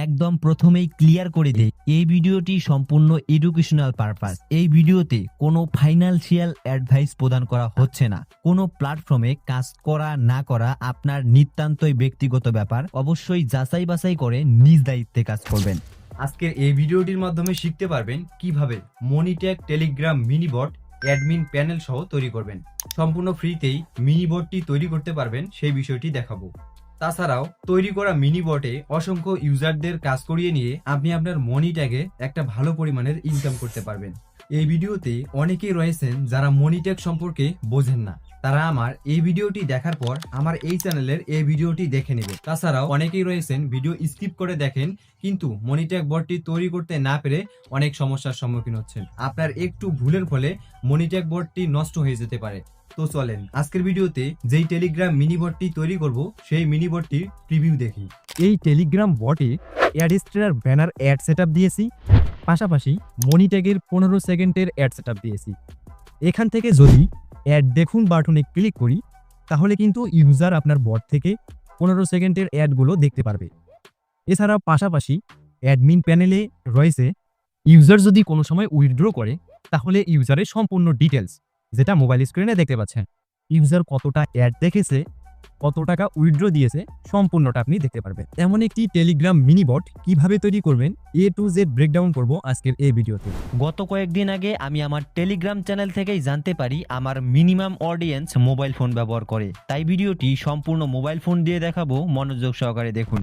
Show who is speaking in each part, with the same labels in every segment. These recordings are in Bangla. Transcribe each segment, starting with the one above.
Speaker 1: একদম প্রথমেই ক্লিয়ার করে দেই, এই ভিডিওটি সম্পূর্ণ এডুকেশনাল পারপাস এই ভিডিওতে কোনো ফাইনান্সিয়াল অ্যাডভাইস প্রদান করা হচ্ছে না। কোনো প্ল্যাটফর্মে কাজ করা, না করা আপনার নিতান্তই ব্যক্তিগত ব্যাপার। অবশ্যই যাচাই বাছাই করে নিজ দায়িত্বে কাজ করবেন।
Speaker 2: আজকের এই ভিডিওটির মাধ্যমে শিখতে পারবেন কীভাবে Monetag Telegram mini bot admin panel সহ তৈরি করবেন। সম্পূর্ণ ফ্রিতেই মিনিবটটি তৈরি করতে পারবেন, সেই বিষয়টি দেখাবো। তাছাড়াও তৈরি করা মিনিবটে অসংখ্য ইউজারদের কাজ করিয়ে নিয়ে আপনি আপনার মনি ট্যাগে একটা ভালো পরিমাণের ইনকাম করতে পারবেন। এই ভিডিওতে অনেকেই রয়েছেন যারা মনি ট্যাগ সম্পর্কে বোঝেন না। তারা আমার এই ভিডিওটি দেখার পর আমার এই চ্যানেলের এই ভিডিওটি দেখে নেবে। তাছাড়াও অনেকেই রয়েছেন ভিডিও স্কিপ করে দেখেন, কিন্তু মনিট্যাগ বটটি তৈরি করতে না পেরে অনেক সমস্যার সম্মুখীন হচ্ছেন। আপনার একটু ভুলের ফলে মনিট্যাগ বটটি নষ্ট হয়ে যেতে পারে। তো চলেন, আজকের ভিডিওতে যেই টেলিগ্রাম মিনি বটটি তৈরি করব, সেই মিনি বটটির প্রিভিউ দেখি।
Speaker 3: এই টেলিগ্রাম বটে অ্যাডস্ট্রেলার ব্যানার অ্যাড সেট দিয়েছি, পাশাপাশি মনিট্যাগের পনেরো সেকেন্ডের অ্যাড সেট দিয়েছি। এখান থেকে যদি অ্যাড দেখুন বাটনে ক্লিক করি, তাহলে কিন্তু ইউজার আপনার বট থেকে পনেরো সেকেন্ডের অ্যাডগুলো দেখতে পারবে। এছাড়া পাশাপাশি অ্যাডমিন প্যানেলে রয়েছে ইউজার যদি কোনো সময় উইথড্র করে, তাহলে ইউজারের সম্পূর্ণ ডিটেলস যেটা মোবাইল স্ক্রিনে দেখতে পাচ্ছেন। ইউজার কতটা অ্যাড দেখেছে, কত টাকা উইথড্র দিয়েছে, সম্পূর্ণটা আপনি দেখতে পারবেন। এমন একটি টেলিগ্রাম মিনি বট কীভাবে তৈরি করবেন এ টু জেড ব্রেকডাউন করব আজকের এই ভিডিওতে।
Speaker 1: গত কয়েকদিন আগে আমি আমার টেলিগ্রাম চ্যানেল থেকেই জানতে পারি আমার মিনিমাম অডিয়েন্স মোবাইল ফোন ব্যবহার করে। তাই ভিডিওটি সম্পূর্ণ মোবাইল ফোন দিয়ে দেখাবো, মনোযোগ সহকারে দেখুন।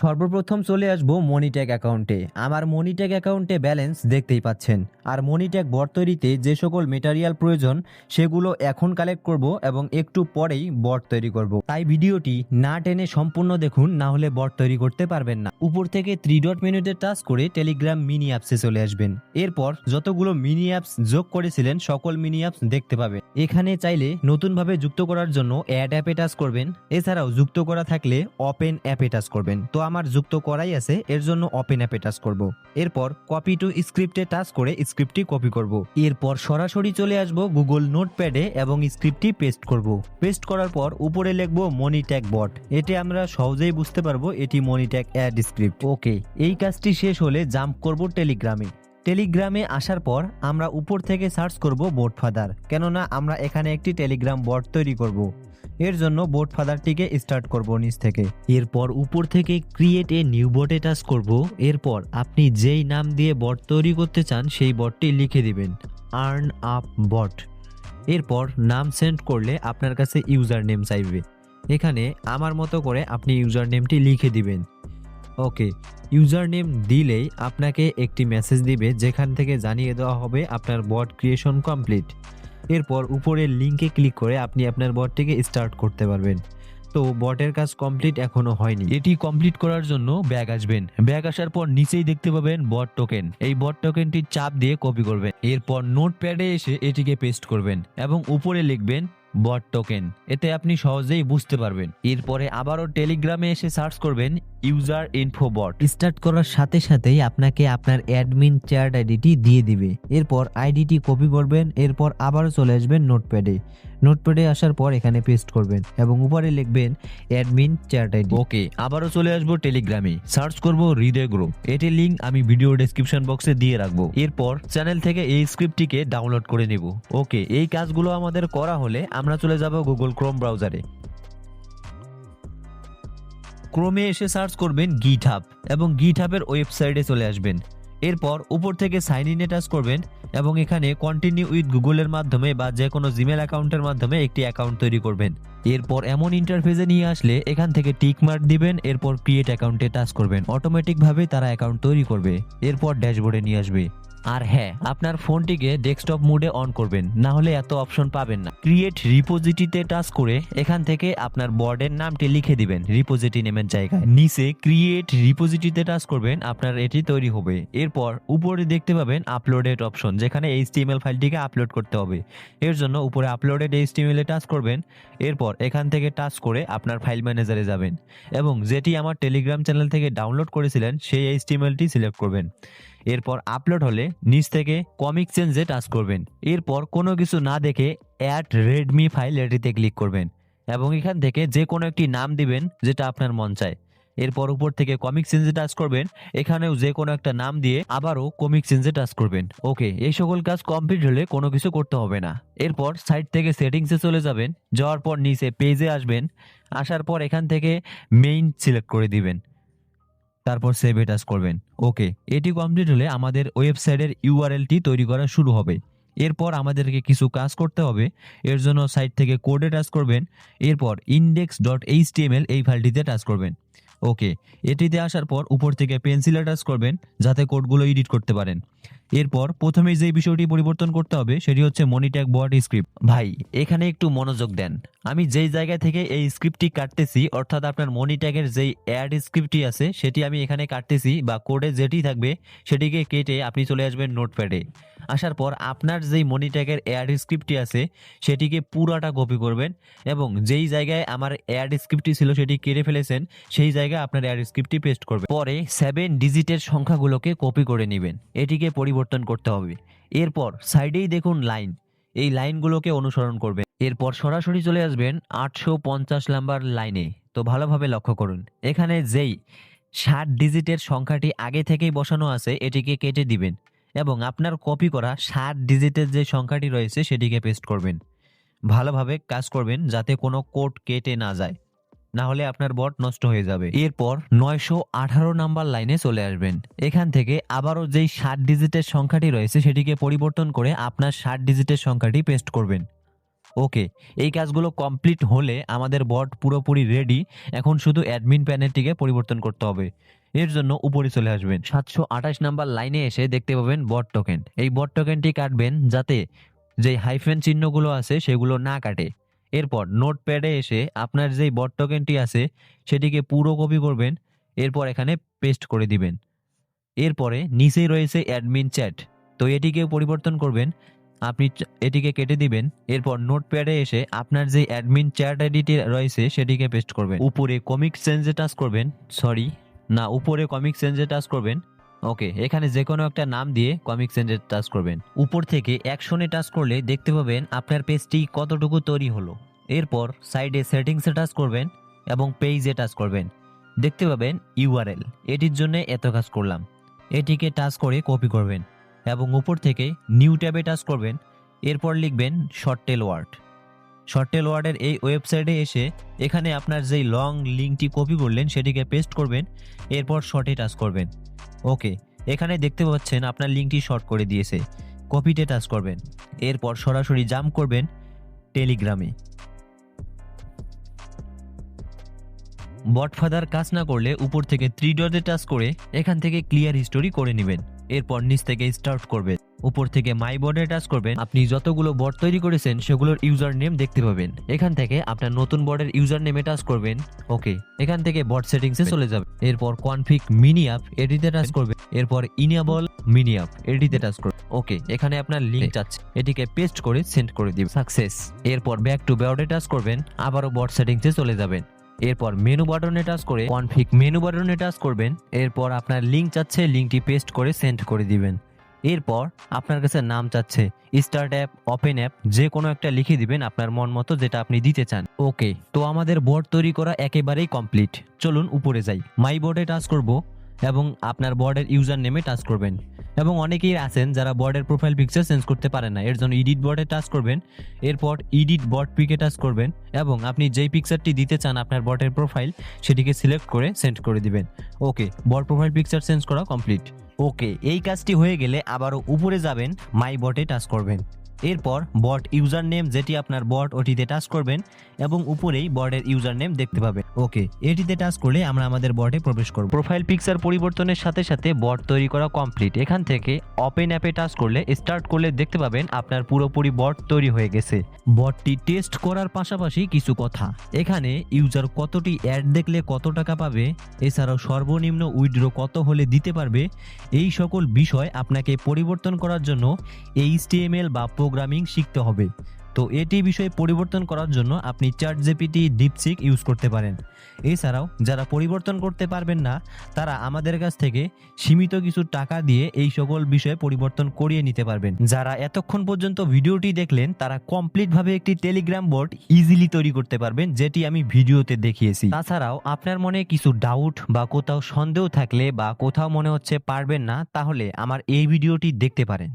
Speaker 1: সর্বপ্রথম চলে আসব মনিট্যাগ অ্যাকাউন্টে আমার মনিট্যাগ অ্যাকাউন্টে ব্যালেন্স দেখতেই পাচ্ছেন। আর মনিট্যাগ বট তৈরিতে যে সকল মেটারিয়াল প্রয়োজন, সেগুলো এখন কালেক্ট করব এবং একটু পরেই বট তৈরি করব। তাই ভিডিওটি না টেনে সম্পূর্ণ দেখুন, না হলে বট তৈরি করতে পারবেন না। উপর থেকে থ্রি ডট মেনুতে টাচ করে টেলিগ্রাম মিনি অ্যাপসে চলে আসবেন। এরপর যতগুলো মিনি অ্যাপস যোগ করেছিলেন, সকল মিনি অ্যাপস দেখতে পাবেন। এখানে চাইলে নতুনভাবে যুক্ত করার জন্য অ্যাড অ্যাপে টাচ করবেন। এছাড়াও যুক্ত করা থাকলে ওপেন অ্যাপে টাচ করবেন। তো আমার যুক্ত করাই আছে, এর জন্য ওপেন অ্যাপে টাচ করব। এরপর কপি টু স্ক্রিপ্টে টাচ করে স্ক্রিপ্টটি কপি করব। এরপর সরাসরি চলে আসব গুগল নোটপ্যাডে এবং স্ক্রিপ্টটি পেস্ট করব। পেস্ট করার পর উপরে লিখব মনিট্যাগ বট এতে আমরা সহজেই বুঝতে পারব এটি মনি মনিট্যাগ অ্যাড স্ক্রিপ্ট ওকে এই কাজটি শেষ হলে জাম্প করব টেলিগ্রামে টেলিগ্রামে আসার পর আমরা উপর থেকে সার্চ করব বোট ফাদার কেননা আমরা এখানে একটি টেলিগ্রাম বট তৈরি করব। এর জন্য বোট ফাদারটিকে স্টার্ট করব নিচ থেকে। এরপর উপর থেকে ক্রিয়েট এ নিউ বটে টাচ করব। এরপর আপনি যেই নাম দিয়ে বট তৈরি করতে চান, সেই বটটি লিখে দিবেন আর্ন আপ বট এরপর নাম সেন্ড করলে আপনার কাছে ইউজার নেম চাইবে। এখানে আমার মতো করে আপনি ইউজার নেমটি লিখে দিবেন। ওকে ইউজার নেম দিলেই আপনাকে একটি মেসেজ দিবে, যেখান থেকে জানিয়ে দেওয়া হবে আপনার বট ক্রিয়েশন কমপ্লিট এরপর উপরের লিঙ্কে ক্লিক করে আপনি আপনার বটটিকে স্টার্ট করতে পারবেন। তো বটের কাজ কমপ্লিট এখনও হয়নি। এটি কমপ্লিট করার জন্য ব্যাগ আসবেন। ব্যাগ আসার পর নিচেই দেখতে পাবেন বট টোকেন এই বট টোকেনটি চাপ দিয়ে কপি করবেন। এরপর নোট প্যাডে এসে এটিকে পেস্ট করবেন এবং উপরে লিখবেন বট টোকেন এতে আপনি সহজেই বুঝতে পারবেন। এরপরে আবারও টেলিগ্রামে এসে সার্চ করবেন ইউজার ইনফো বট স্টার্ট করার সাথে সাথেই আপনাকে আপনার অ্যাডমিন চ্যাট আইডিটি দিয়ে দিবে। এরপর আইডিটি কপি করবেন। এরপর আবারও চলে আসবেন নোটপ্যাডে নোটপ্যাডে আসার পর এখানে পেস্ট করবেন এবং উপরে লিখবেন অ্যাডমিন চ্যাট আইডি ওকে আবারও চলে আসব টেলিগ্রামে সার্চ করব হৃদয় গ্রুপ এটির লিঙ্ক আমি ভিডিও ডেসক্রিপশন বক্সে দিয়ে রাখব। এরপর চ্যানেল থেকে এই স্ক্রিপ্টটিকে ডাউনলোড করে নিব। ওকে এই কাজগুলো আমাদের করা হলে আমরা চলে যাব গুগল ক্রোম ব্রাউজারে ক্রোমে এসে সার্চ করবেন গিট এবং গিট ওয়েবসাইটে চলে আসবেন। এরপর উপর থেকে সাইন ইনে টাচ করবেন এবং এখানে কন্টিনিউ উইথ গুগলের মাধ্যমে বা যে কোনো জিমেল অ্যাকাউন্টের মাধ্যমে একটি অ্যাকাউন্ট তৈরি করবেন। এরপর এমন ইন্টারফেসে নিয়ে আসলে এখান থেকে টিক মার্ক দিবেন, এরপর ক্রিয়েট অ্যাকাউন্টে টাচ করবেন। অটোমেটিকভাবে তারা অ্যাকাউন্ট তৈরি করবে। এরপর ড্যাশবোর্ডে নিয়ে আসবে। আর হ্যাঁ আপনার ফোনটিকে ডেস্কটপ মোডে অন করবেন, না হলে এত অপশন পাবেন না। ক্রিয়েট রিপোজিটিতে টাচ করে এখান থেকে আপনার বর্ডের নামটি লিখে দিবেন রিপোজিটি নেমের জায়গায়। নিচে ক্রিয়েট রিপোজিটিতে টাচ করবেন, আপনার এটি তৈরি হবে। এরপর উপরে দেখতে পাবেন আপলোডেড অপশন যেখানে এইচটিএমএল ফাইলটিকে আপলোড করতে হবে। এর জন্য উপরে আপলোডেড এইচটিএমএল এ টাচ করবেন, এরপর এখান থেকে টাচ করে আপনার ফাইল ম্যানেজারে যাবেন। এবং যেটি আমার টেলিগ্রাম চ্যানেল থেকে ডাউনলোড করেছিলেন, সেই এইচটিএমএলটি সিলেক্ট করবেন। এরপর আপলোড হলে নিচ থেকে কমিক চেঞ্জে টাচ করবেন। এরপর কোনো কিছু না দেখে অ্যাড রেডমি ফাইল এটিতে ক্লিক করবেন এবং এখান থেকে যে কোনো একটি নাম দিবেন যেটা আপনার মন চায়। এরপর উপর থেকে কমিক চেঞ্জে টাচ করবেন, এখানেও যে কোনো একটা নাম দিয়ে আবারও কমিক চেঞ্জে টাচ করবেন। ওকে, এই সকল কাজ কমপ্লিট হলে কোনো কিছু করতে হবে না। এরপর সাইড থেকে সেটিংসে চলে যাবেন, যাওয়ার পর নিচে পেজে আসবেন, আসার পর এখান থেকে মেইন সিলেক্ট করে দিবেন। তারপর সেভ এটাস করবেন। ওকে এটি কমপ্লিট হলে আমাদের ওয়েবসাইটের ইউআরএলটি তৈরি করা শুরু হবে। এরপর আমাদেরকে কিছু কাজ করতে হবে। এর জন্য সাইট থেকে কোডে টাচ করবেন। এরপর ইন্ডেক্স ডট এইচটিএমএল এই ফাইলটিতে টাচ করবেন। ওকে এটিতে আসার পর উপর থেকে পেন্সিলে টাচ করবেন, যাতে কোডগুলো এডিট করতে পারেন। এরপর প্রথমে যে বিষয়টি পরিবর্তন করতে হবে, সেটি হচ্ছে মনিট্যাগ বট স্ক্রিপ্ট ভাই, এখানে একটু মনোযোগ দেন। আমি যেই জায়গা থেকে এই স্ক্রিপ্টটি কাটতেছি, অর্থাৎ আপনার মনিট্যাগের যেই অ্যাড স্ক্রিপ্টটি আছে, সেটি আমি এখানে কাটতেছি বা কোডে যেটি থাকবে, সেটিকে কেটে আপনি চলে আসবেন নোটপ্যাডে আসার পর আপনার যেই মনিট্যাগের অ্যাড স্ক্রিপ্টটি আছে, সেটিকে পুরাটা কপি করবেন এবং যেই জায়গায় আমার অ্যাড স্ক্রিপ্টটি ছিল, সেটি কেটে ফেলেছেন, সেই জায়গায় আপনার অ্যাড স্ক্রিপ্টটি পেস্ট করবেন। পরে সেভেন ডিজিটের সংখ্যাগুলোকে কপি করে নেবেন। এটিকে পরিবর্তন করতে হবে। এরপর সাইডেই দেখুন লাইন। এই লাইনগুলোকে অনুসরণ করবেন। এরপর সরাসরি চলে আসবেন আটশো পঞ্চাশ নাম্বার লাইনে। তো ভালোভাবে লক্ষ্য করুন। এখানে যেই ষাট ডিজিটের সংখ্যাটি আগে থেকেই বসানো আছে, এটিকে কেটে দিবেন এবং আপনার কপি করা ষাট ডিজিটের যে সংখ্যাটি রয়েছে, সেটিকে পেস্ট করবেন। ভালোভাবে কাজ করবেন যাতে কোনো কোড কেটে না যায়। না হলে আপনার বট নষ্ট হয়ে যাবে। এরপর নয়শো আঠারো নাম্বার লাইনে চলে আসবেন। এখান থেকে আবারও যেই ষাট ডিজিটের সংখ্যাটি রয়েছে, সেটিকে পরিবর্তন করে আপনার ষাট ডিজিটের সংখ্যাটি পেস্ট করবেন। ওকে, এই কাজগুলো কমপ্লিট হলে আমাদের বট পুরোপুরি রেডি। এখন শুধু অ্যাডমিন প্যানেলটিকে পরিবর্তন করতে হবে। এর জন্য উপরে চলে আসবেন। সাতশো আঠাশ নাম্বার লাইনে এসে দেখতে পাবেন বট টোকেন এই বট টোকেনটি কাটবেন যাতে যে হাইফেন চিহ্নগুলো আছে, সেগুলো না কাটে। এরপর নোট প্যাডে এসে আপনার যেই বট টোকেনটি আছে, সেটিকে পুরো কপি করবেন, এরপর এখানে পেস্ট করে দিবেন। এরপরে নিচেই রয়েছে অ্যাডমিন চ্যাট তো এটিকেও পরিবর্তন করবেন, আপনি এটিকে কেটে দিবেন, এরপর নোট প্যাডে এসে আপনার যে অ্যাডমিন চ্যাট আইডিটি রয়েছে, সেটিকে পেস্ট করবেন। উপরে কমিক চেঞ্জে টাচ করবেন সরি না, উপরে কমিক চেঞ্জে টাচ করবেন। ওকে এখানে যে কোনো একটা নাম দিয়ে কমিক চেঞ্জে টাচ করবেন। উপর থেকে অ্যাকশনে টাচ করলে দেখতে পাবেন আপনার পেজটি কতটুকু তৈরি হলো। এরপর সাইডে সেটিংসে টাচ করবেন এবং পেজে টাচ করবেন। দেখতে পাবেন ইউআরএল। এটির জন্য এত কাজ করলাম। এটিকে টাচ করে কপি করবেন এবং উপর থেকে নিউ ট্যাবে টাচ করবেন। এরপর লিখবেন শর্টেল ওয়ার্ড। শর্টেল ওয়ার্ডের এই ওয়েবসাইটে এসে এখানে আপনার যেই লং লিঙ্কটি কপি করলেন সেটিকে পেস্ট করবেন, এরপর শর্টে টাচ করবেন। ওকে, এখানে দেখতে পাচ্ছেন আপনার লিঙ্কটি শর্ট করে দিয়েছে। কপিতে টাচ করবেন। এরপর সরাসরি জাম্প করবেন টেলিগ্রামে। বটফাদার কাজ না করলে উপর থেকে থ্রি ডটে টাচ করে এখান থেকে ক্লিয়ার হিস্টোরি করে নেবেন। এরপর নিচ থেকে স্টার্ট করবেন। উপর থেকে মাই বোর্ডে টাচ করবেন। আপনি যতগুলো বট তৈরি করেছেন সেগুলোর ইউজার নেম দেখতে পাবেন। এখান থেকে আপনার নতুন বটের ইউজার নেমে টাচ করবেন। ওকে এখান থেকে বট সেটিংসে চলে যাবে। এরপর কনফিগ মিনি অ্যাপ এটিতে টাচ করবে এরপর ইনেবল মিনি অ্যাপ এটিতে টাচ করবে ওকে এখানে আপনার লিঙ্ক চাচ্ছে এটিকে পেস্ট করে সেন্ড করে দিবেন। সাকসেস এরপর ব্যাক টু বেওডে টাচ করবেন। আবারও বট সেটিংসে চলে যাবেন। এরপর মেনু বাটনে টাচ করে কনফিগ মেনু বাটনে টাচ করবেন। এরপর আপনার লিঙ্ক চাচ্ছে লিঙ্কটি পেস্ট করে সেন্ড করে দিবেন। এরপর আপনার কাছে নাম চাচ্ছে স্টার্ট অ্যাপ ওপেন অ্যাপ যে কোনো একটা লিখে দিবেন আপনার মন মতো যেটা আপনি দিতে চান। ওকে তো আমাদের বোর্ড তৈরি করা একেবারেই কমপ্লিট চলুন উপরে যাই। মাই বোর্ডে টাচ করব। এবং আপনার বোর্ডের ইউজার নেমে টাচ করবেন। এবং অনেকেই আছেন যারা বোর্ডের প্রোফাইল পিকচার চেঞ্জ করতে পারেন না। এর জন্য এডিট বোর্ডে টাচ করবেন, এরপর এডিট বট পিকে টাচ করবেন এবং আপনি যেই পিকচারটি দিতে চান আপনার বটের প্রোফাইল সেটিকে সিলেক্ট করে সেন্ড করে দিবেন। Okay bot profile picture change করা কমপ্লিট ওকে, এই কাজটি হয়ে গেলে আবারও উপরে যাবেন মাই বটে টাচ করবেন। এরপর বট ইউজার নেম যেটি আপনার বট ওটিতে টাচ করবেন এবং উপরেই বটের ইউজার নেম দেখতে পাবেন। ওকে এটিতে টাচ করলে আমরা আমাদের বটে প্রবেশ করব। প্রোফাইল পিকচার পরিবর্তনের সাথে সাথে বট তৈরি করা কমপ্লিট এখান থেকে ওপেন অ্যাপে টাচ করলে স্টার্ট করলে দেখতে পাবেন আপনার পুরোপুরি বট তৈরি হয়ে গেছে। বটটি টেস্ট করার পাশাপাশি কিছু কথা। এখানে ইউজার কতটি অ্যাড দেখলে কত টাকা পাবে এছাড়াও সর্বনিম্ন উইড্রো কত হলে দিতে পারবে এই সকল বিষয় আপনাকে পরিবর্তন করার জন্য এইচটিএমএল বা প্রোগ্রামিং শিখতে হবে। তো এটি বিষয়ে পরিবর্তন করার জন্য আপনি চ্যাট জিপিটি ডিপসিক ইউজ করতে পারেন। এছাড়াও যারা পরিবর্তন করতে পারবেন না, তারা আমাদের কাছ থেকে সীমিত কিছু টাকা দিয়ে এই সকল বিষয়ে পরিবর্তন করিয়ে নিতে পারবেন। যারা এতক্ষণ পর্যন্ত ভিডিওটি দেখলেন, তারা কমপ্লিটভাবে একটি টেলিগ্রাম বোর্ড ইজিলি তৈরি করতে পারবেন, যেটি আমি ভিডিওতে দেখিয়েছি। তাছাড়াও আপনার মনে কিছু ডাউট বা কোথাও সন্দেহ থাকলে বা কোথাও মনে হচ্ছে পারবেন না, তাহলে আমার এই ভিডিওটি দেখতে পারেন।